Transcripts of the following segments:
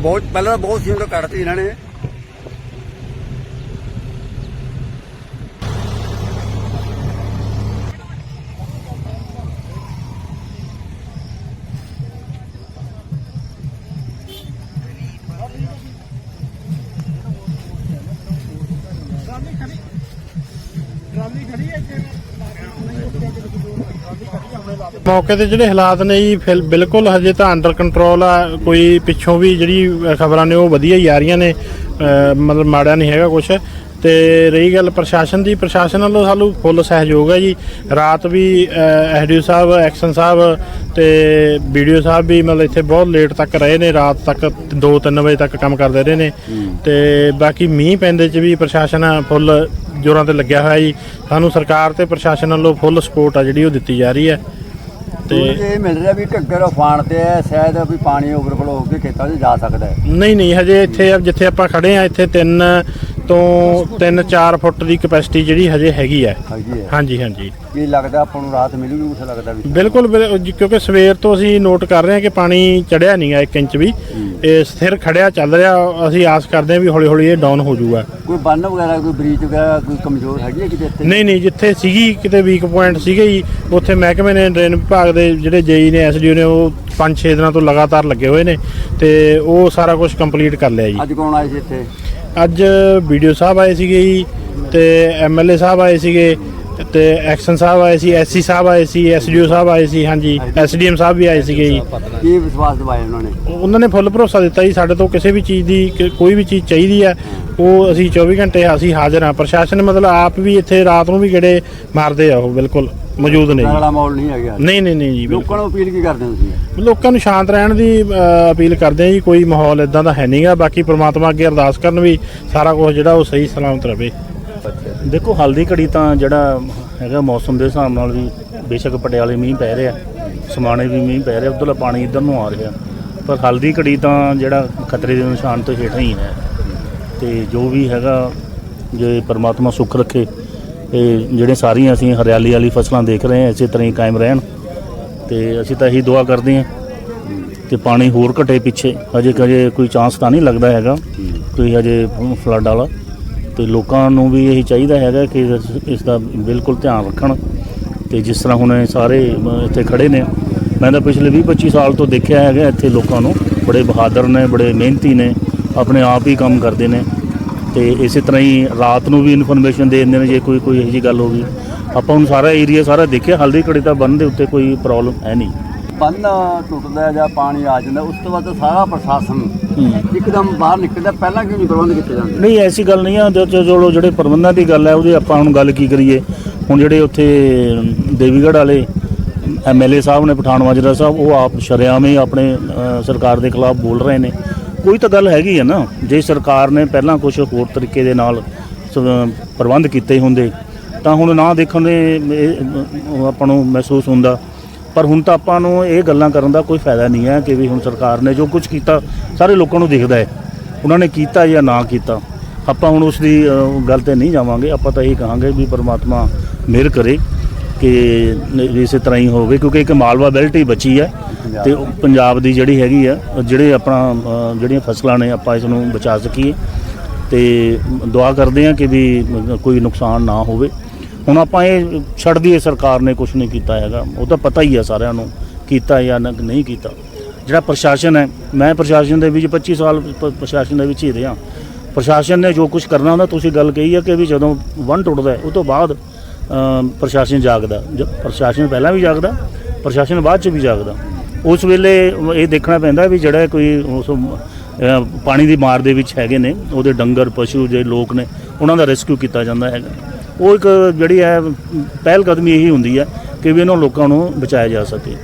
ਬਹੁਤ ਪਹਿਲਾਂ ਤਾਂ ਬਹੁਤ ਸੀ ਉਹ ਕੱਢਤੀ ਇਹਨਾਂ ਨੇ। ਮੌਕੇ ਤੇ ਜਿਹੜੇ ਹਾਲਾਤ ਨੇ ਜੀ ਫਿਲ- ਬਿਲਕੁਲ ਹਜੇ ਤਾਂ ਅੰਡਰ ਕੰਟਰੋਲ ਆ। ਕੋਈ ਪਿੱਛੋਂ ਵੀ ਜਿਹੜੀ ਖਬਰਾਂ ਨੇ ਉਹ ਵਧੀਆ ਹੀ ਆ ਰਹੀਆਂ ਨੇ। ਮਤਲਬ ਮਾੜਾ ਨਹੀਂ ਹੈਗਾ ਕੁਝ ਤੇ ਰਹੀ ਗੱਲ ਪ੍ਰਸ਼ਾਸਨ ਦੀ, ਪ੍ਰਸ਼ਾਸਨ ਵੱਲੋਂ ਸਾਨੂੰ ਫੁੱਲ ਸਹਿਯੋਗ ਹੈ ਜੀ। ਰਾਤ ਵੀ ਐਸਡੀਓ ਸਾਹਿਬ, ਐਕਸ਼ਨ ਸਾਹਿਬ ਤੇ ਵੀਡੀਓ ਸਾਹਿਬ ਵੀ ਮਤਲਬ ਇੱਥੇ ਬਹੁਤ ਲੇਟ ਤੱਕ ਰਹੇ ਨੇ। ਰਾਤ ਤੱਕ 2-3 ਵਜੇ ਤੱਕ ਕੰਮ ਕਰਦੇ ਰਹੇ ਨੇ। ਤੇ ਬਾਕੀ ਮੀਂਹ ਪੈਂਦੇ ਚ ਵੀ ਪ੍ਰਸ਼ਾਸਨ ਫੁੱਲ ਜੋਰਾਂ ਤੇ ਲੱਗਿਆ ਹੋਇਆ ਜੀ। ਸਾਨੂੰ ਸਰਕਾਰ ਤੇ ਪ੍ਰਸ਼ਾਸਨ ਵੱਲੋਂ ਫੁੱਲ ਸਪੋਰਟ ਆ ਜਿਹੜੀ ਉਹ ਦਿੱਤੀ ਜਾ ਰਹੀ ਹੈ। ਤੇ ਇਹ ਮਿਲ ਰਿਹਾ ਵੀ ਘੱਗਰ ਫਾਨ ਤੇ ਹੈ ਸ਼ਾਇਦ ਵੀ ਪਾਣੀ ਓਵਰਫਲੋ ਹੋ ਕੇ ਖੇਤਾਂ 'ਚ ਜਾ ਸਕਦਾ ਹੈ। ਨਹੀਂ ਨਹੀਂ ਹਜੇ ਇੱਥੇ ਜਿੱਥੇ ਆਪਾਂ ਖੜੇ ਆ ਇੱਥੇ 3 ਤੋਂ 3-4 ਫੁੱਟ ਦੀ ਕਪੈਸਿਟੀ ਜਿਹੜੀ ਹਜੇ ਹੈਗੀ ਹੈ। ਹੈਗੀ ਹੈ। ਹਾਂਜੀ ਹਾਂਜੀ। ਕੀ ਲੱਗਦਾ ਆਪਾਂ ਨੂੰ ਰਾਤ ਮਿਲੂਗੀ ਕੁਛ ਲੱਗਦਾ ਵੀ ਬਿਲਕੁਲ ਬਿਲ- ਜੀ, ਕਿਉਂਕਿ ਸਵੇਰ ਤੋਂ ਅਸੀਂ ਨੋਟ ਕਰ ਰਹੇ ਹਾਂ ਕਿ ਪਾਣੀ ਚੜਿਆ ਨਹੀਂ ਹੈ 1 ਇੰਚ ਵੀ। ਇਹ ਸਥਿਰ ਖੜਿਆ ਚੱਲ ਰਿਹਾ। ਅਸੀਂ ਆਸ ਕਰਦੇ ਹਾਂ ਵੀ ਹੌਲੀ ਹੌਲੀ ਇਹ ਡਾਊਨ ਹੋ ਜਾਊਗਾ। ਕੋਈ ਬੰਨ ਵਗੈਰਾ ਕੋਈ ਬ੍ਰੀਚ ਵਗੈਰਾ ਕੋਈ ਕਮਜ਼ੋਰ ਹੈਗੀ ਹੈ ਕਿਤੇ ਇੱਥੇ? ਨਹੀਂ ਨਹੀਂ ਜਿੱਥੇ ਸੀਗੀ ਕਿਤੇ ਵੀਕ ਪੁਆਇੰਟ ਸੀਗੇ ਜੀ ਉੱਥੇ ਮਹਿਕਮੇ ਨੇ ਡਰੇਨ ਵਿਭਾਗ ਦੇ ਜਿਹੜੇ ਜੇਈ ਨੇ ਐਸਡੀਓ ਨੇ ਉਹ 5-6 ਦਿਨਾਂ ਤੋਂ ਲਗਾਤਾਰ ਲੱਗੇ ਹੋਏ ਨੇ ਤੇ ਉਹ ਸਾਰਾ ਕੁਝ ਕੰਪਲੀਟ ਕਰ ਲਿਆ ਜੀ। ਅੱਜ ਕੌਣ ਆਏ ਸੀ ਇੱਥੇ? ਅੱਜ ਵੀਡੀਓ ਸਾਹਿਬ ਆਏ ਸੀਗੇ ਜੀ ਤੇ ਐਮਐਲਏ ਸਾਹਿਬ ਆਏ ਸੀਗੇ ਤੇ ਐਕਸ਼ਨ ਸਾਹਿਬ ਆਏ ਸੀ ਐਸਸੀ ਸਾਹਿਬ ਆਏ ਸੀ ਐਸਡੀਓ ਸਾਹਿਬ ਆਏ ਸੀ ਹਾਂਜੀ ਐਸਡੀਐਮ ਸਾਹਿਬ ਵੀ ਆਏ ਸੀਗੇ ਜੀ। ਕੀ ਵਿਸ਼ਵਾਸ ਦਿਵਾਇਆ ਉਹਨਾਂ ਨੇ? ਉਹਨਾਂ ਨੇ ਫੁੱਲ ਭਰੋਸਾ ਦਿੱਤਾ ਜੀ ਸਾਡੇ ਤੋਂ ਕਿਸੇ ਵੀ ਚੀਜ਼ ਦੀ ਕੋਈ ਵੀ ਚੀਜ਼ ਚਾਹੀਦੀ ਆ ਉਹ ਅਸੀਂ 24 ਘੰਟੇ ਅਸੀਂ ਹਾਜ਼ਰ ਹਾਂ। ਪ੍ਰਸ਼ਾਸਨ ਮਤਲਬ ਆਪ ਵੀ ਇੱਥੇ ਰਾਤ ਨੂੰ ਵੀ ਗੇੜੇ ਮਾਰਦੇ ਆ ਉਹ ਬਿਲਕੁਲ। ਮੌਜੂਦ ਨੇ ਜੀ ਮਾਹੌਲ ਨਹੀਂ ਹੈਗਾ। ਨਹੀਂ ਨਹੀਂ ਨਹੀਂ ਜੀ ਬਿਲਕੁਲ। ਲੋਕਾਂ ਨੂੰ ਅਪੀਲ ਕੀ ਕਰਦੇ ਹੋ ਤੁਸੀਂ? ਲੋਕਾਂ ਨੂੰ ਸ਼ਾਂਤ ਰਹਿਣ ਦੀ ਅ, ਅਪੀਲ ਕਰਦੇ ਆ ਜੀ ਕੋਈ ਮਾਹੌਲ ਇਦਾਂ ਦਾ ਹੈ ਨਹੀਂਗਾ ਬਾਕੀ ਪ੍ਰਮਾਤਮਾ ਅੱਗੇ ਅਰਦਾਸ ਕਰਨ ਵੀ ਸਾਰਾ ਕੁਝ ਜਿਹੜਾ ਉਹ ਸਹੀ ਸਲਾਮਤ ਰਵੇ। ਦੇਖੋ ਹਲਦੀ ਘੜੀ ਤਾਂ ਜਿਹੜਾ ਹੈਗਾ ਮੌਸਮ ਦੇ ਹਿਸਾਬ ਨਾਲ ਵੀ ਬੇਸ਼ੱਕ ਪਟਿਆਲੇ ਮੀਂਹ ਪੈ ਰਿਹਾ ਸਮਾਣੇ ਵੀ ਮੀਂਹ ਪੈ ਰਿਹਾ ਉਧਰਲਾ ਪਾਣੀ ਇਧਰ ਨੂੰ ਆ ਰਿਹਾ। ਪਰ ਹਲਦੀ ਘੜੀ ਤਾਂ ਜਿਹੜਾ ਖਤਰੇ ਦੇ ਨਿਸ਼ਾਨ ਤੋਂ ਹੇਠਾਂ ਹੀ ਹੈ। ਤੇ ਜੋ ਵੀ ਹੈਗਾ ਜੇ ਪਰਮਾਤਮਾ ਸੁੱਖ ਰੱਖੇ ਇਹ ਜਿਹੜੇ ਸਾਰੀਆਂ ਅਸੀਂ ਹਰਿਆਲੀ ਵਾਲੀ ਫਸਲਾਂ ਦੇਖ ਰਹੇ ਹਾਂ, ਇਸੇ ਤਰ੍ਹਾਂ ਹੀ ਕਾਇਮ ਰਹਿਣ। ਤੇ ਅਸੀਂ ਤਾਂ ਇਹੀ ਦੁਆ ਕਰਦੇ ਹਾਂ ਕਿ ਪਾਣੀ ਹੋਰ ਘਟੇ ਪਿੱਛੇ। ਹਜੇ ਕਜੇ ਕੋਈ ਚਾਂਸ ਤਾਂ ਨਹੀਂ ਲੱਗਦਾ ਹੈਗਾ ਕੋਈ ਹਜੇ ਫਲੱਡ ਵਾਲਾ। ਤੇ ਲੋਕਾਂ ਨੂੰ ਵੀ ਇਹੀ ਚਾਹੀਦਾ ਹੈਗਾ ਕਿ ਇਸ- ਦਾ ਬਿਲਕੁਲ ਧਿਆਨ ਰੱਖਣ। ਤੇ ਜਿਸ ਤਰ੍ਹਾਂ ਹੁਣ ਸਾਰੇ ਇੱਥੇ ਖੜੇ ਨੇ, ਮੈਂ ਤਾਂ ਪਿਛਲੇ 20 25 ਸਾਲ ਤੋਂ ਦੇਖਿਆ ਹੈਗਾ ਇੱਥੇ ਲੋਕਾਂ ਨੂੰ। ਬੜੇ ਬਹਾਦਰ ਨੇ, ਬੜੇ ਮਿਹਨਤੀ ਨੇ, ਆਪਣੇ ਆਪ ਹੀ ਕੰਮ ਕਰਦੇ ਨੇ। ਤੇ ਇਸੇ ਤਰ੍ਹਾਂ ਹੀ ਰਾਤ ਨੂੰ ਵੀ ਇਨਫੋਰਮੇਸ਼ਨ ਦੇ ਦਿੰਦੇ ਨੇ ਜੇ ਕੋਈ ਕੋਈ ਇਹੋ ਜਿਹੀ ਗੱਲ ਹੋ ਗਈ। ਆਪਾਂ ਹੁਣ ਸਾਰਾ ਏਰੀਆ ਸਾਰਾ ਦੇਖਿਆ ਹਲਦੀ ਘੜੀ ਤਾਂ ਬੰਨ ਦੇ ਉੱਤੇ ਕੋਈ ਪ੍ਰੋਬਲਮ ਹੈ ਨਹੀਂ। ਬੰਨ ਟੁੱਟਦਾ ਜਾਂ ਪਾਣੀ ਆ ਜਾਂਦਾ ਉਸ ਤੋਂ ਬਾਅਦ ਤਾਂ ਸਾਰਾ ਪ੍ਰਸ਼ਾਸਨ ਇੱਕਦਮ ਬਾਹਰ ਨਿਕਲਦਾ ਪਹਿਲਾਂ ਕਿਉਂ ਨਹੀਂ ਪ੍ਰਬੰਧ ਕੀਤੇ ਜਾਂਦੇ? ਨਹੀਂ ਐਸੀ ਗੱਲ ਨਹੀਂ ਆ ਜੋ- ਜੋ ਜੋ ਜਿਹੜੇ ਪ੍ਰਬੰਧਾਂ ਦੀ ਗੱਲ ਹੈ ਉਹਦੀ ਆਪਾਂ ਹੁਣ ਗੱਲ ਕੀ ਕਰੀਏ? ਹੁਣ ਜਿਹੜੇ ਉੱਥੇ ਦੇਵੀਗੜ੍ਹ ਵਾਲੇ ਐਮਐਲਏ ਸਾਹਿਬ ਨੇ ਪਠਾਨ ਮਾਜਰਾ ਸਾਹਿਬ ਉਹ ਆਪ ਸ਼ਰੇਆਮ ਆਪਣੇ ਸਰਕਾਰ ਦੇ ਖਿਲਾਫ ਬੋਲ ਰਹੇ ਨੇ। ਕੋਈ ਤਾਂ ਗੱਲ ਹੈਗੀ ਹੈ ਨਾ। ਜੇ ਸਰਕਾਰ ਨੇ ਪਹਿਲਾਂ ਕੁਝ ਹੋਰ ਤਰੀਕੇ ਦੇ ਨਾਲ ਸ- ਪ੍ਰਬੰਧ ਕੀਤੇ ਹੁੰਦੇ ਤਾਂ ਹੁਣ ਨਾ ਦੇਖਣ ਦੇ ਇਹ ਆਪਾਂ ਨੂੰ ਮਹਿਸੂਸ ਹੁੰਦਾ। ਪਰ ਹੁਣ ਤਾਂ ਆਪਾਂ ਨੂੰ ਇਹ ਗੱਲਾਂ ਕਰਨ ਦਾ ਕੋਈ ਫਾਇਦਾ ਨਹੀਂ ਹੈ ਕਿ ਵੀ ਹੁਣ ਸਰਕਾਰ ਨੇ ਜੋ ਕੁਝ ਕੀਤਾ ਸਾਰੇ ਲੋਕਾਂ ਨੂੰ ਦਿਖਦਾ ਹੈ। ਉਹਨਾਂ ਨੇ ਕੀਤਾ ਜਾਂ ਨਾ ਕੀਤਾ। ਆਪਾਂ ਹੁਣ ਉਸ ਦੀ ਅ, ਗੱਲ ਤੇ ਨਹੀਂ ਜਾਵਾਂਗੇ। ਆਪਾਂ ਤਾਂ ਇਹ ਕਹਾਂਗੇ ਵੀ ਪਰਮਾਤਮਾ ਮਿਹਰ ਕਰੇ। ਕਿ ਇਸੇ ਤਰ੍ਹਾਂ ਹੀ ਹੋਵੇ, ਕਿਉਂਕਿ ਇੱਕ ਮਾਲਵਾ ਬੈਲਟ ਹੀ ਬਚੀ ਹੈ ਤੇ ਉਹ ਪੰਜਾਬ ਦੀ ਜਿਹੜੀ ਹੈਗੀ ਆ, ਜਿਹੜੇ ਆਪਣਾ ਜਿਹੜੀਆਂ ਫਸਲਾਂ ਨੇ, ਆਪਾਂ ਇਸ ਨੂੰ ਬਚਾ ਸਕੀਏ। ਤੇ ਦੁਆ ਕਰਦੇ ਹਾਂ ਕਿ ਵੀ ਕੋਈ ਨੁਕਸਾਨ ਨਾ ਹੋਵੇ। ਹੁਣ ਆਪਾਂ ਇਹ ਛੱਡ ਦਈਏ, ਸਰਕਾਰ ਨੇ ਕੁਝ ਨਹੀਂ ਕੀਤਾ ਹੈਗਾ। ਉਹ ਤਾਂ ਪਤਾ ਹੀ ਆ ਸਾਰਿਆਂ ਨੂੰ, ਕੀਤਾ ਜਾਂ ਨਹੀਂ ਕੀਤਾ। ਜਿਹੜਾ ਪ੍ਰਸ਼ਾਸਨ ਹੈ, ਮੈਂ ਪ੍ਰਸ਼ਾਸਨ ਦੇ ਵਿੱਚ 25 ਸਾਲ ਪ੍ਰਸ਼ਾਸਨ ਦੇ ਵਿੱਚ ਹੀ ਰਿਹਾ। ਪ੍ਰਸ਼ਾਸਨ ਨੇ ਜੋ ਕੁਝ ਕਰਨਾ ਹੁੰਦਾ, ਤੁਸੀਂ ਗੱਲ ਕਹੀ ਹੈ ਕਿ ਵੀ ਜਦੋਂ ਵਨ ਟੁੱਟਦਾ ਉਹ ਤੋਂ ਬਾਅਦ ਪ੍ਰਸ਼ਾਸਨ ਜਾਗਦਾ। ਜ- ਪ੍ਰਸ਼ਾਸਨ ਪਹਿਲਾਂ ਵੀ ਜਾਗਦਾ, ਪ੍ਰਸ਼ਾਸਨ ਬਾਅਦ ਚ ਵੀ ਜਾਗਦਾ। ਉਸ ਵੇਲੇ ਇਹ ਦੇਖਣਾ ਪੈਂਦਾ ਵੀ ਜਿਹੜਾ ਕੋਈ ਉਸ ਪਾਣੀ ਦੀ ਮਾਰ ਦੇ ਵਿੱਚ ਹੈਗੇ ਨੇ, ਉਹਦੇ ਡੰਗਰ, ਪਸ਼ੂ ਜੇ ਲੋਕ ਨੇ, ਉਹਨਾਂ ਦਾ ਰੈਸਕਿਊ ਕੀਤਾ ਜਾਂਦਾ ਹੈਗਾ। ਉਹ ਇੱਕ ਜਿਹੜੀ ਹੈ ਪਹਿਲ ਕਦਮੀ ਇਹੀ ਹੁੰਦੀ ਹੈ ਕਿ ਵੀ ਇਹਨਾਂ ਲੋਕਾਂ ਨੂੰ ਬਚਾਇਆ ਜਾ ਸਕੇ।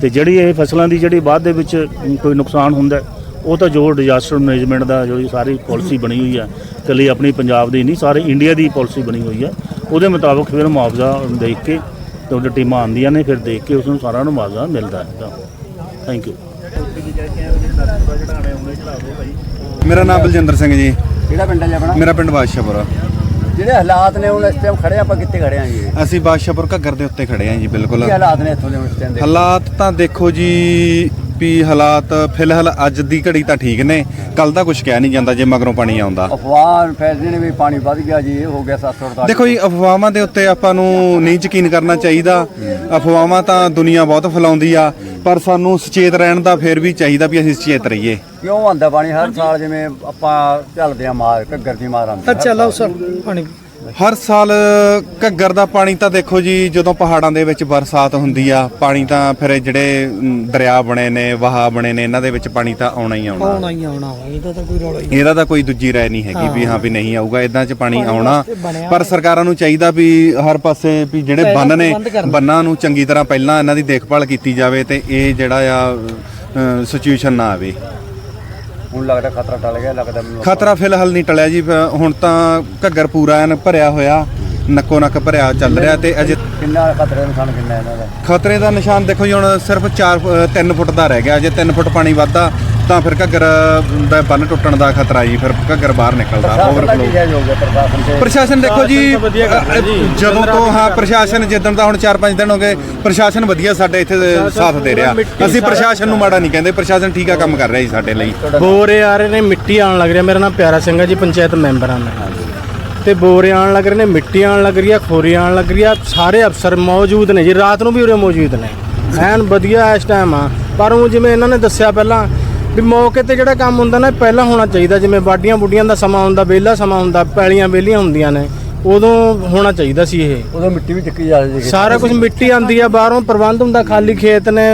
ਤੇ ਜਿਹੜੀ ਇਹ ਫਸਲਾਂ ਦੀ ਜਿਹੜੀ ਬਾਅਦ ਦੇ ਵਿੱਚ ਕੋਈ ਨੁਕਸਾਨ ਹੁੰਦਾ ਉਹ ਤਾਂ ਜੋ ਡਿਜ਼ਾਸਟਰ ਮੈਨੇਜਮੈਂਟ ਦਾ ਜਿਹੜੀ ਸਾਰੀ ਪਾਲਿਸੀ ਬਣੀ ਹੋਈ ਹੈ ਇਕੱਲੀ ਆਪਣੀ ਪੰਜਾਬ ਦੀ ਨਹੀਂ, ਸਾਰੇ ਇੰਡੀਆ ਦੀ ਪਾਲਿਸੀ ਬਣੀ ਹੋਈ ਹੈ ਉਹਦੇ ਮੁਤਾਬਕ ਫਿਰ ਮੁਆਵਜ਼ਾ ਦੇਖ ਕੇ ਤੇ ਉਹਦੇ ਟੀਮਾਂ ਆਉਂਦੀਆਂ ਨੇ ਫਿਰ ਦੇਖ ਕੇ ਉਸ ਨੂੰ ਸਾਰਾ ਨੂੰ ਮੁਆਵਜ਼ਾ ਮਿਲਦਾ ਹੈ। ਥੈਂਕ ਯੂ ਮੇਰਾ ਨਾਮ ਬਲਜਿੰਦਰ ਸਿੰਘ ਜੀ। ਕਿਹੜਾ ਪਿੰਡ ਹੈ ਜੀ ਆਪਣਾ? ਮੇਰਾ ਪਿੰਡ ਬਾਦਸ਼ਾਹਪੁਰ। ਜਿਹੜੇ ਹਾਲਾਤ ਨੇ ਹੁਣ ਇਸ ਟਾਈਮ ਖੜੇ ਆਪਾਂ ਕਿੱਥੇ ਖੜੇ ਆਂ ਜੀ? ਅਸੀਂ ਬਾਦਸ਼ਾਹਪੁਰ ਘੱਗਰ ਦੇ ਉੱਤੇ ਖੜੇ ਆਂ ਜੀ ਬਿਲਕੁਲ। ਕੀ ਹਾਲਾਤ ਨੇ ਇੱਥੋਂ ਦੇ ਹੁਣ ਇਸ ਟਾਈਮ ਦੇ? ਹਾਲਾਤ ਤਾਂ ਦੇਖੋ ਜੀ ਵੀ ਹਾਲਾਤ ਫਿਲਹਾਲ ਅੱਜ ਦੀ ਘੜੀ ਤਾਂ ਠੀਕ ਨੇ। ਕੱਲ ਦਾ ਕੁਝ ਕਹਿ ਨਹੀਂ ਜਾਂਦਾ ਜੇ ਮਗਰੋਂ ਪਾਣੀ ਆਉਂਦਾ। ਅਫਵਾਹ ਫੈਸਲੇ ਨੇ ਵੀ ਪਾਣੀ ਵੱਧ ਗਿਆ ਜੀ ਇਹ ਹੋ ਗਿਆ 748 ਦੇਖੋ ਜੀ ਅਫਵਾਹਾਂ ਦੇ ਉੱਤੇ ਆਪਾਂ ਨੂੰ ਨਹੀਂ ਯਕੀਨ ਕਰਨਾ ਚਾਹੀਦਾ। ਅਫਵਾਹਾਂ ਤਾਂ ਦੁਨੀਆ ਬਹੁਤ ਫੈਲਾਉਂਦੀ ਆ ਪਰ ਸਾਨੂੰ ਸੁਚੇਤ ਰਹਿਣ ਦਾ ਫੇਰ ਵੀ ਚਾਹੀਦਾ ਵੀ ਅਸੀਂ ਸੁਚੇਤ ਰਹੀਏ। ਕਿਉਂ ਆਉਂਦਾ ਪਾਣੀ ਹਰ ਸਾਲ ਜਿਵੇਂ ਆਪਾਂ ਚੱਲਦੇ ਆ ਮਾਰ ਘੱਗਰ ਦੀ ਮਾਰ ਆਉਂਦੀ ਅੱਛਾ ਲਓ ਸਰ ਪਾਣੀ। ਹਰ ਸਾਲ ਘੱਗਰ ਦਾ ਪਾਣੀ ਤਾਂ ਦੇਖੋ ਜੀ ਜਦੋਂ ਪਹਾੜਾਂ ਦੇ ਵਿੱਚ ਬਰਸਾਤ ਹੁੰਦੀ ਆ ਪਾਣੀ ਤਾਂ ਫਿਰ ਜਿਹੜੇ ਦਰਿਆ ਬਣੇ ਨੇ ਵਹਾ ਬਣੇ ਨੇ ਇਹਨਾਂ ਦੇ ਵਿੱਚ ਪਾਣੀ ਤਾਂ ਆਉਣਾ ਹੀ ਆਉਣਾ। ਆਉਣਾ ਹੀ ਆਉਣਾ ਇਹਦਾ ਤਾਂ ਕੋਈ ਰੌਲਾ ਹੀ ਇਹਦਾ ਤਾਂ ਕੋਈ ਦੂਜੀ ਰਾਏ ਨਹੀਂ ਹੈਗੀ ਵੀ ਹਾਂ ਵੀ ਨਹੀਂ ਆਊਗਾ ਇਦਾਂ ਚ ਪਾਣੀ ਆਉਣਾ। ਪਰ ਸਰਕਾਰਾਂ ਨੂੰ ਚਾਹੀਦਾ ਵੀ ਹਰ ਪਾਸੇ ਵੀ ਜਿਹੜੇ ਬੰਨ ਨੇ ਬੰਨਾਂ ਨੂੰ ਚੰਗੀ ਤਰ੍ਹਾਂ ਪਹਿਲਾਂ ਇਹਨਾਂ ਦੀ ਦੇਖਭਾਲ ਕੀਤੀ ਜਾਵੇ ਤੇ ਇਹ ਜਿਹੜਾ ਆ ਸਿਚੁਏਸ਼ਨ ਨਾ ਆਵੇ। ਹੁਣ ਲੱਗਦਾ ਖਤਰਾ ਟਲ ਗਿਆ ਲੱਗਦਾ ਮੈਨੂੰ ਖਤਰਾ ਫਿਲਹਾਲ ਨਹੀਂ ਟਲਿਆ ਜੀ ਹੁਣ ਤਾਂ ਘੱਗਰ ਪੂਰਾ ਐਨ ਭਰਿਆ ਹੋਇਆ ਨੱਕੋ ਨੱਕ ਭਰਿਆ ਚੱਲ ਰਿਹਾ ਤੇ ਅਜੇ ਕਿੰਨਾ ਖਤਰੇ ਦਾ ਨਿਸ਼ਾਨ ਕਿੰਨਾ ਇਹਨਾਂ ਦਾ? ਖਤਰੇ ਦਾ ਨਿਸ਼ਾਨ ਦੇਖੋ ਜੀ ਹੁਣ ਸਿਰਫ 4 3 ਫੁੱਟ ਦਾ ਰਹਿ ਗਿਆ ਜੇ 3 ਫੁੱਟ ਪਾਣੀ ਵੱਧਦਾ। ਤਾਂ ਫਿਰ ਘੱਗਰ ਦਾ ਬੰਨ ਟੁੱਟਣ ਦਾ ਖਤਰਾ ਜੀ ਫਿਰ ਘੱਗਰ ਬਾਹਰ ਨਿਕਲਦਾ ਪ੍ਰਸ਼ਾਸਨ ਦਾ ਓਵਰਫਲੋ ਪ੍ਰਸ਼ਾਸਨ ਦੇਖੋ ਜੀ। ਜਦੋਂ ਤੋਂ ਹਾਂ ਪ੍ਰਸ਼ਾਸਨ ਜਿੱਦਣ ਦਾ ਹੁਣ 4-5 ਦਿਨ ਹੋ ਗਏ ਪ੍ਰਸ਼ਾਸਨ ਵਧੀਆ ਸਾਡੇ ਇੱਥੇ ਸਾਥ ਦੇ ਰਿਹਾ। ਅਸੀਂ ਪ੍ਰਸ਼ਾਸਨ ਨੂੰ ਮਾੜਾ ਨਹੀਂ ਕਹਿੰਦੇ ਪ੍ਰਸ਼ਾਸਨ ਠੀਕ ਆ ਕੰਮ ਕਰ ਰਿਹਾ ਜੀ ਸਾਡੇ ਲਈ। ਬੋਰੇ ਆ ਰਹੇ ਨੇ ਮਿੱਟੀ ਆਉਣ ਲੱਗ ਰਿਹਾ। ਮੇਰਾ ਨਾਮ ਪਿਆਰਾ ਸਿੰਘ ਹੈ ਜੀ ਪੰਚਾਇਤ ਮੈਂਬਰ ਹਾਂ ਮੈਂ ਤੇ ਬੋਰੇ ਆਉਣ ਲੱਗ ਰਹੇ ਨੇ ਮਿੱਟੀ ਆਉਣ ਲੱਗ ਰਹੀ ਆ ਖੋਰੀ ਆਉਣ ਲੱਗ ਰਹੀ ਆ। ਸਾਰੇ ਅਫਸਰ ਮੌਜੂਦ ਨੇ ਜੀ ਰਾਤ ਨੂੰ ਵੀ ਉਰੇ ਮੌਜੂਦ ਨੇ। ਐਨ ਵਧੀਆ ਇਸ ਟਾਈਮ ਆ। ਪਰ ਉਹ ਜਿਵੇਂ ਇਹਨਾਂ ਨੇ ਦੱਸਿਆ ਪਹਿਲਾਂ ਵੀ ਮੌਕੇ ਤੇ ਜਿਹੜਾ ਕੰਮ ਹੁੰਦਾ ਨਾ ਪਹਿਲਾਂ ਹੋਣਾ ਚਾਹੀਦਾ। ਜਿਵੇਂ ਵਾਡੀਆਂ ਬੁੱਡੀਆਂ ਦਾ ਸਮਾਂ ਹੁੰਦਾ ਵਿਹਲਾ ਸਮਾਂ ਹੁੰਦਾ ਪੈਲੀਆਂ ਵਿਹਲੀਆਂ ਹੁੰਦੀਆਂ ਨੇ ਉਦੋਂ ਹੋਣਾ ਚਾਹੀਦਾ ਸੀ ਇਹ। ਉਦੋਂ ਮਿੱਟੀ ਵੀ ਚੱਕੀ ਜਾ ਰਹੀ ਸੀ। ਸਾਰਾ ਕੁਝ ਮਿੱਟੀ ਆਂਦੀ ਆ ਬਾਹਰੋਂ ਪ੍ਰਬੰਧ ਹੁੰਦਾ ਖਾਲੀ ਖੇਤ ਨੇ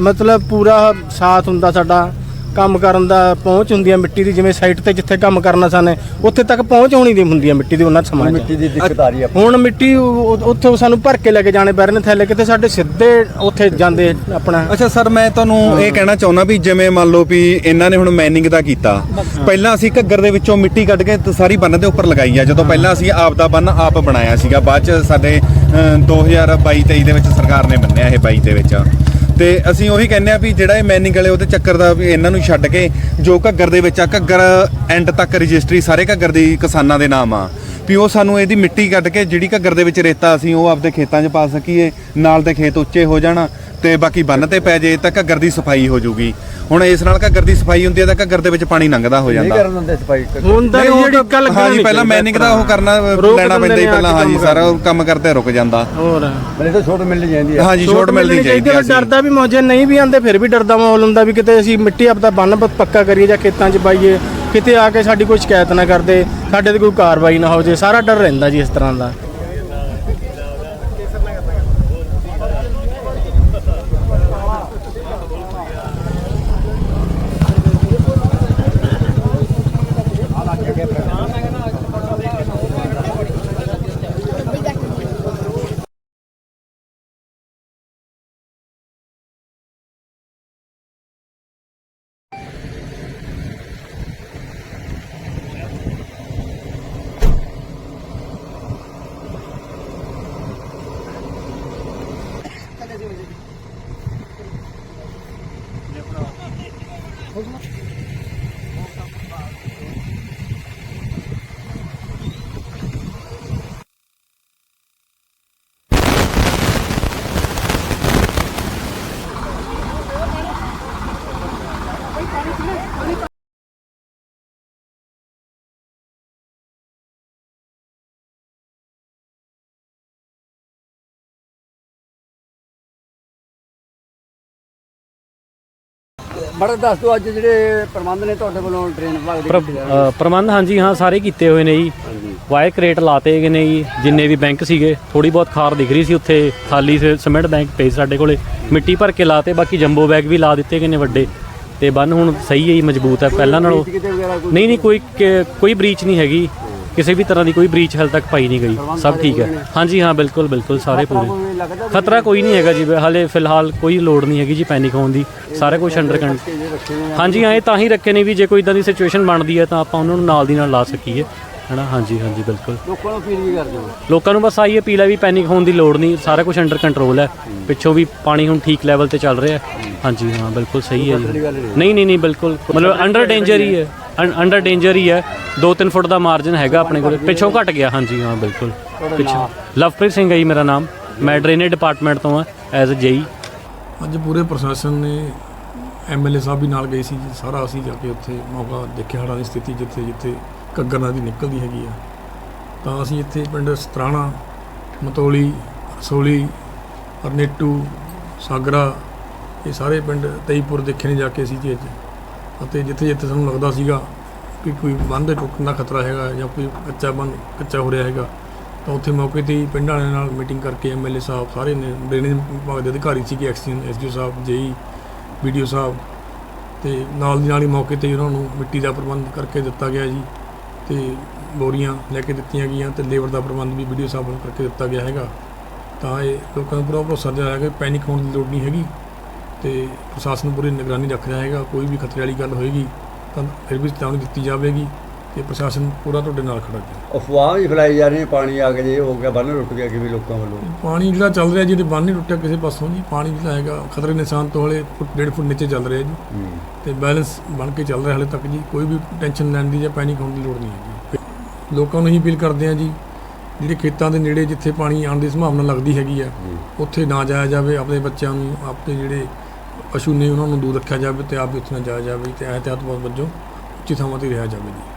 ਮਤਲਬ ਪੂਰਾ ਸਾਥ ਹੁੰਦਾ ਸਾਡਾ। ਕੰਮ ਕਰਨ ਦਾ ਪਹੁੰਚ ਹੁੰਦੀ ਆ ਮਿੱਟੀ ਦੀ ਜਿਵੇਂ ਸਾਈਟ ਤੇ ਜਿੱਥੇ ਕੰਮ ਕਰਨਾ ਸਾਨੇ ਉੱਥੇ ਤੱਕ ਪਹੁੰਚ ਹੋਣੀ ਦੀ ਹੁੰਦੀ ਆ ਮਿੱਟੀ ਦੀ ਉਹਨਾਂ ਸਮਾਂ 'ਚ। ਮਿੱਟੀ ਦੀ ਦਿੱਕਤ ਆ। ਰਹੀ ਹੈ ਹੁਣ ਮਿੱਟੀ ਉੱਥੇ ਸਾਨੂੰ ਭਰ ਕੇ ਲੈ ਕੇ ਜਾਣੇ ਪੈ ਰਹੇ ਨੇ ਥੱਲੇ ਕਿਤੇ ਸਾਡੇ ਸਿੱਧੇ ਉੱਥੇ ਜਾਂਦੇ ਆਪਣਾ। ਅੱਛਾ ਸਰ ਮੈਂ ਤੁਹਾਨੂੰ ਇਹ ਕਹਿਣਾ ਚਾਹੁੰਦਾ ਵੀ ਜਿਵੇਂ ਮੰਨ ਲਓ ਵੀ ਇਹਨਾਂ ਨੇ ਹੁਣ ਮੈਨਿੰਗ ਦਾ ਕੀਤਾ ਪਹਿਲਾਂ ਅਸੀਂ ਘੱਗਰ ਦੇ ਵਿੱਚੋਂ ਮਿੱਟੀ ਕੱਢ ਕੇ ਤੇ ਸਾਰੀ ਬੰਨ ਦੇ ਉੱਪਰ ਲਗਾਈ ਆ ਜਦੋਂ ਪਹਿਲਾਂ ਅਸੀਂ ਆਪ ਦਾ ਬੰਨ ਆਪ ਬਣਾਇਆ ਸੀਗਾ ਬਾਅਦ ਚ ਸਾਡੇ ਅ, 2022 23 ਦੇ ਵਿੱਚ ਸਰਕਾਰ ਨੇ ਬੰਨਿਆ ਇਹ 22 ਦੇ ਵਿੱਚ। ਤੇ ਅਸੀਂ ਉਹੀ ਕਹਿੰਦੇ ਆ ਵੀ ਜਿਹੜਾ ਇਹ ਮੈਨਿੰਗ ਵਾਲੇ ਉਹਦੇ ਚੱਕਰ ਦਾ ਵੀ ਇਹਨਾਂ ਨੂੰ ਛੱਡ ਕੇ ਜੋ ਘੱਗਰ ਦੇ ਵਿੱਚ ਆ, ਘੱਗਰ ਐਂਡ ਤੱਕ ਰਜਿਸਟਰੀ ਸਾਰੇ ਘੱਗਰ ਦੀ ਕਿਸਾਨਾਂ ਦੇ ਨਾਮ ਆ। ਵੀ ਉਹ ਸਾਨੂੰ ਇਹਦੀ ਮਿੱਟੀ ਕੱਢ ਕੇ ਜਿਹੜੀ ਘੱਗਰ ਦੇ ਵਿੱਚ ਰੇਤਾ ਅਸੀਂ ਉਹ ਆਪਦੇ ਖੇਤਾਂ 'ਚ ਪਾ ਸਕੀਏ, ਨਾਲ ਦੇ ਖੇਤ ਉੱਚੇ ਹੋ ਜਾਣਾ। ਤੇ ਬਾਕੀ ਬੰਨ ਤੇ ਪੈ ਜੇ ਤਾਂ ਘੱਗਰ ਦੀ ਸਫ਼ਾਈ ਹੋ ਜਾਊਗੀ ਹੁਣ ਇਸ ਨਾਲ ਘੱਗਰ ਦੀ ਸਫ਼ਾਈ ਹੁੰਦੀ ਹੈ ਤਾਂ ਘੱਗਰ ਦੇ ਵਿੱਚ ਪਾਣੀ ਲੰਘਦਾ ਹੋ ਨਹੀਂ ਜਾਂਦਾ। ਕਰਨ ਦਿੰਦੇ ਸਫ਼ਾਈ ਹੁਣ ਤਾਂ ਨਹੀਂ, ਜਿਹੜੀ ਗੱਲ ਹਾਂਜੀ ਪਹਿਲਾਂ ਮੈਨਿੰਗ ਦਾ ਉਹ ਕਰਨਾ ਲੈਣਾ ਪੈਂਦਾ ਹੀ ਪਹਿਲਾਂ ਹਾਂਜੀ ਸਾਰਾ ਉਹ ਕੰਮ ਕਰਦੇ ਰੁਕ ਜਾਂਦਾ। ਹੋਰ। ਮੇਰੇ ਤਾਂ ਛੋਟ ਮਿਲਣੀ ਚਾਹੀਦੀ ਹੈ। ਹਾਂਜੀ ਛੋਟ ਮਿਲਣੀ ਚਾਹੀਦੀ ਹੈ ਡਰਦਾ ਵੀ ਮੌਜੇ ਨਹੀਂ ਵੀ ਆਂਦੇ ਫਿਰ ਵੀ ਡਰਦਾ ਮਾਹੌਲ ਹੁੰਦਾ ਵੀ ਕਿਤੇ ਅਸੀਂ ਮਿੱਟੀ ਆਪਦਾ ਬੰਨ ਪੱਕਾ ਕਰੀਏ ਜਾਂ ਖੇਤਾਂ 'ਚ ਪਾਈਏ ਕਿਤੇ ਆ ਕੇ ਸਾਡੀ ਕੋਈ ਸ਼ਿਕਾਇਤ ਨਾ ਕਰਦੇ ਸਾਡੇ ਤੇ ਕੋਈ ਕਾਰਵਾਈ ਨਾ ਹੋ ਜੇ ਸਾਰਾ ਡਰ ਰਹਿੰਦਾ ਜੀ ਇਸ ਤਰ੍ਹਾਂ ਦਾ। qué ਬੜਾ ਦੱਸ ਦਿਓ ਅੱਜ ਜਿਹੜੇ ਪ੍ਰਬੰਧ ਨੇ ਤੁਹਾਡੇ ਵੱਲੋਂ ਟ੍ਰੇਨ ਵਿਭਾਗ ਦੇ ਪ੍ਰ- ਕੀਤੇ ਜਾ ਰਹੇ ਅ, ਪ੍ਰਬੰਧ ਹਾਂਜੀ ਹਾਂ ਸਾਰੇ ਕੀਤੇ ਹੋਏ ਨੇ ਜੀ। ਵਾਇਰ ਕ੍ਰੇਟ ਲਾਤੇ ਗਏ ਨੇ ਜੀ ਜਿੰਨੇ ਵੀ ਬੈਂਕ ਸੀਗੇ ਥੋੜੀ ਬਹੁਤ ਖਾਰ ਦਿਖ ਰਹੀ ਸੀ ਉੱਥੇ ਖਾਲੀ ਸ- ਸੀਮੈਂਟ ਬੈਂਕ ਪਏ ਸਾਡੇ ਕੋਲੇ। ਮਿੱਟੀ ਭਰ ਕੇ ਲਾਤੇ ਬਾਕੀ ਜੰਬੋ ਬੈਗ ਵੀ ਲਾ ਦਿੱਤੇ ਗਏ ਨੇ ਵੱਡੇ। ਤੇ ਬੰਨ ਹੁਣ ਸਹੀ ਹੈ ਜੀ ਮਜ਼ਬੂਤ ਹੈ ਪਹਿਲਾਂ ਨਾਲੋਂ। ਕਿਤੇ ਵਗੈਰਾ ਕੋਈ? ਨਹੀਂ ਨਹੀਂ ਕੋਈ ਕਿ- ਕੋਈ ਬ੍ਰੀਚ ਨਹੀਂ ਹੈਗੀ। ਕਿਸੇ ਵੀ ਤਰ੍ਹਾਂ ਦੀ ਕੋਈ ਬ੍ਰੀਚ ਹਾਲ ਤੱਕ ਪਾਈ ਨਹੀਂ ਗਈ। ਸਭ ਠੀਕ ਹੈ। ਹਾਂਜੀ, ਹਾਂ, ਬਿਲਕੁਲ ਬਿਲਕੁਲ, ਸਾਰੇ ਪੂਰੇ। ਕੋਈ ਖਤਰਾ ਕੋਈ ਨਹੀਂ ਹੈਗਾ ਜੀ। ਹਾਲੇ ਫਿਲਹਾਲ ਕੋਈ ਲੋੜ ਨਹੀਂ ਹੈਗੀ ਜੀ ਪੈਨਿਕ ਹੋਣ ਦੀ। ਸਾਰਾ ਕੁਝ ਅੰਡਰ ਕੰਟਰੋਲ ਹਾਂਜੀ, ਹਾਂ, ਇਹ ਤਾਂ ਹੀ ਰੱਖੇ ਨੇ ਵੀ ਜੇ ਕੋਈ ਇਦਾਂ ਦੀ ਸਿਚੁਏਸ਼ਨ ਬਣਦੀ ਹੈ ਤਾਂ ਆਪਾਂ ਉਹਨਾਂ ਨੂੰ ਨਾਲ ਦੀ ਨਾਲ ਲਾ ਸਕੀਏ। ਹੈਨਾ? ਹਾਂਜੀ ਹਾਂਜੀ ਬਿਲਕੁਲ। ਲੋਕਾਂ ਨੂੰ ਅਪੀਲ ਵੀ ਕਰਦੇ ਹੋ? ਲੋਕਾਂ ਨੂੰ ਬਸ ਆਹੀ ਅਪੀਲ ਹੈ ਵੀ ਪੈਨਿਕ ਹੋਣ ਦੀ ਲੋੜ ਨਹੀਂ ਸਾਰਾ ਕੁਝ ਅੰਡਰ ਕੰਟਰੋਲ ਹੈ। ਪਿੱਛੋਂ ਵੀ ਪਾਣੀ ਹੁਣ ਠੀਕ ਲੈਵਲ ਤੇ ਚੱਲ ਰਿਹਾ ਹੈ। ਹਾਂਜੀ ਹਾਂ ਬਿਲਕੁਲ ਸਹੀ ਹੈ ਜੀ। ਨਹੀਂ। ਨਹੀਂ ਨਹੀਂ ਬਿਲਕੁਲ। ਮਤਲਬ ਅੰਡਰ ਡੇਂਜਰ ਹੀ ਹੈ। ਅੰਡਰ ਡੇਂਜਰ ਹੀ ਹੈ। 2-3 ਫੁੱਟ ਦਾ ਮਾਰਜਨ ਹੈਗਾ ਆਪਣੇ ਕੋਲ। ਪਿੱਛੋਂ ਘਟ ਗਿਆ। ਹਾਂਜੀ ਹਾਂ ਬਿਲਕੁਲ। ਪਿੱਛੋਂ। ਲਵਪ੍ਰੀਤ ਸਿੰਘ ਹੈ ਜੀ ਮੇਰਾ ਨਾਮ। ਮੈਂ ਡਰੇਨੇਜ ਡਿਪਾਰਟਮੈਂਟ ਤੋਂ ਹਾਂ ਐਜ਼ ਅ ਜੇਈ ਅੱਜ ਪੂਰੇ ਪ੍ਰਸ਼ਾਸਨ ਨੇ ਐਮਐਲਏ ਸਾਹਿਬ ਵੀ ਨਾਲ ਗਏ ਸੀ ਜੀ। ਸਾਰਾ ਅਸੀਂ ਜਾ ਕੇ ਉੱਥੇ ਮੌਕਾ ਦੇਖਿਆ ਹੜ੍ਹਾਂ ਦੀ ਸਥਿਤੀ ਜਿੱਥੇ ਜਿੱਥੇ ਘੱਗਰ ਨਦੀ ਨਿਕਲਦੀ ਹੈਗੀ ਆ। ਤਾਂ ਅਸੀਂ ਇੱਥੇ ਪਿੰਡ ਸਤਰਾਣਾ, ਮਤੋਲੀ, ਰਸੋਲੀ ਅਰਨੇਟੂ ਸਾਗਰਾ, ਇਹ ਸਾਰੇ ਪਿੰਡ ਤੇਈਪੁਰ ਦੇਖੇ ਨੇ ਜਾ ਕੇ ਅਸੀਂ ਜੀ ਅੱਜ ਅਤੇ ਜਿੱਥੇ ਜਿੱਥੇ ਸਾਨੂੰ ਲੱਗਦਾ ਸੀਗਾ ਕਿ ਕੋਈ ਬੰਦ ਦੇ ਟੁੱਟਣ ਦਾ ਖਤਰਾ ਹੈਗਾ ਜਾਂ ਕੋਈ ਕੱਚਾ ਬੰਦ, ਕੱਚਾ ਹੋ ਰਿਹਾ ਹੈਗਾ, ਤਾਂ ਉੱਥੇ ਮੌਕੇ ਤੇ ਹੀ ਪਿੰਡ ਵਾਲਿਆਂ ਨਾਲ ਮੀਟਿੰਗ ਕਰਕੇ ਐਮਐਲਏ ਸਾਹਿਬ, ਸਾਰੇ ਨੇ ਡਰੇਨੇਜ ਵਿਭਾਗ ਦੇ ਅਧਿਕਾਰੀ ਸੀਗੇ ਐਕਸੀਅਨ ਐਸਡੀਓ ਸਾਹਿਬ, ਜੇਈ ਵੀਡੀਓ ਸਾਹਿਬ। ਤੇ ਨਾਲ ਦੀ ਨਾਲ ਹੀ ਮੌਕੇ ਤੇ ਉਹਨਾਂ ਨੂੰ ਮਿੱਟੀ ਦਾ ਪ੍ਰਬੰਧ ਕਰਕੇ ਦਿੱਤਾ ਗਿਆ ਜੀ। ਤੇ ਬੋਰੀਆਂ ਲੈ ਕੇ ਦਿੱਤੀਆਂ ਗਈਆਂ ਤੇ ਲੇਬਰ ਦਾ ਪ੍ਰਬੰਧ ਵੀ ਵੀਡੀਓ ਸਾਹਿਬ ਨੂੰ ਕਰਕੇ ਦਿੱਤਾ ਗਿਆ ਹੈਗਾ। ਤਾਂ ਇਹ ਲੋਕਾਂ ਨੂੰ ਪੂਰਾ ਭਰੋਸਾ ਦਿਆ ਹੈ ਕਿ ਪੈਨਿਕ ਹੋਣ ਦੀ ਲੋੜ ਨਹੀਂ ਹੈਗੀ ਤੇ ਪ੍ਰਸ਼ਾਸਨ ਪੂਰੀ ਨਿਗਰਾਨੀ ਰੱਖ ਰਿਹਾ ਹੈਗਾ, ਕੋਈ ਵੀ ਖਤਰੇ ਵਾਲੀ ਗੱਲ ਹੋਏਗੀ ਤਾਂ ਫਿਰ ਵੀ ਚੇਤਾਵਨੀ ਦਿੱਤੀ ਜਾਵੇਗੀ। ਤੇ ਪ੍ਰਸ਼ਾਸਨ ਪੂਰਾ ਤੁਹਾਡੇ ਨਾਲ ਖੜਾ ਹੈ ਅਫਵਾਹ ਵੀ ਫੈਲਾਈ ਜਾ ਰਹੀ ਹੈ ਪਾਣੀ ਆ ਕੇ ਜੇ ਹੋ ਗਿਆ ਬੰਨ ਰੁੱਟ ਗਿਆ ਕਿਵੇਂ ਲੋਕਾਂ ਵੱਲੋਂ? ਪਾਣੀ ਜਿਹੜਾ ਚੱਲ ਰਿਹਾ ਜਿਹਦੇ ਬੰਨ ਨਹੀਂ ਟੁੱਟਿਆ ਕਿਸੇ ਪਾਸੋਂ ਜੀ। ਪਾਣੀ ਜਿਹੜਾ ਹੈਗਾ ਖਤਰੇ ਨਿਸ਼ਾਨ ਤੋਂ ਹਲੇ ਫੁੱਟ ਡੇਢ ਫੁੱਟ ਨੀਚੇ ਚੱਲ ਰਿਹਾ ਜੀ। ਤੇ ਬੈਲੈਂਸ ਬਣ ਕੇ ਚੱਲ ਰਿਹਾ ਹਲੇ ਤੱਕ ਜੀ। ਕੋਈ ਵੀ ਟੈਨਸ਼ਨ ਲੈਣ ਦੀ ਜਾਂ ਪੈਨਿਕ ਹੋਣ ਦੀ ਲੋੜ ਨਹੀਂ ਹੈਗੀ। ਲੋਕਾਂ ਨੂੰ ਹੀ ਅਪੀਲ ਕਰਦੇ ਆ ਜੀ ਜਿਹੜੇ ਖੇਤਾਂ ਦੇ ਨੇੜੇ ਜਿੱਥੇ ਪਾਣੀ ਆਉਣ ਦੀ ਸੰਭਾਵਨਾ ਲੱਗਦੀ ਹੈਗੀ ਆ ਉੱਥੇ ਨਾ ਜਾਇਆ ਜਾਵੇ ਆਪਣੇ ਬੱਚਿਆਂ ਨੂੰ ਆਪਣੇ ਜਿਹੜੇ ਪਸ਼ੂ ਨੇ ਉਹਨਾਂ ਨੂੰ ਦੂਰ ਰੱਖਿਆ ਜਾਵੇ ਤੇ ਆਪ ਵੀ ਉੱਥੇ ਨਾ ਜਾਇਆ ਜਾਵੇ ਤੇ ਐਹਤਿਆਤ ਵਜੋਂ ਉੱਚੀ ਥਾਵਾਂ ਤੇ ਰਿਹਾ ਜਾਵੇ ਜੀ।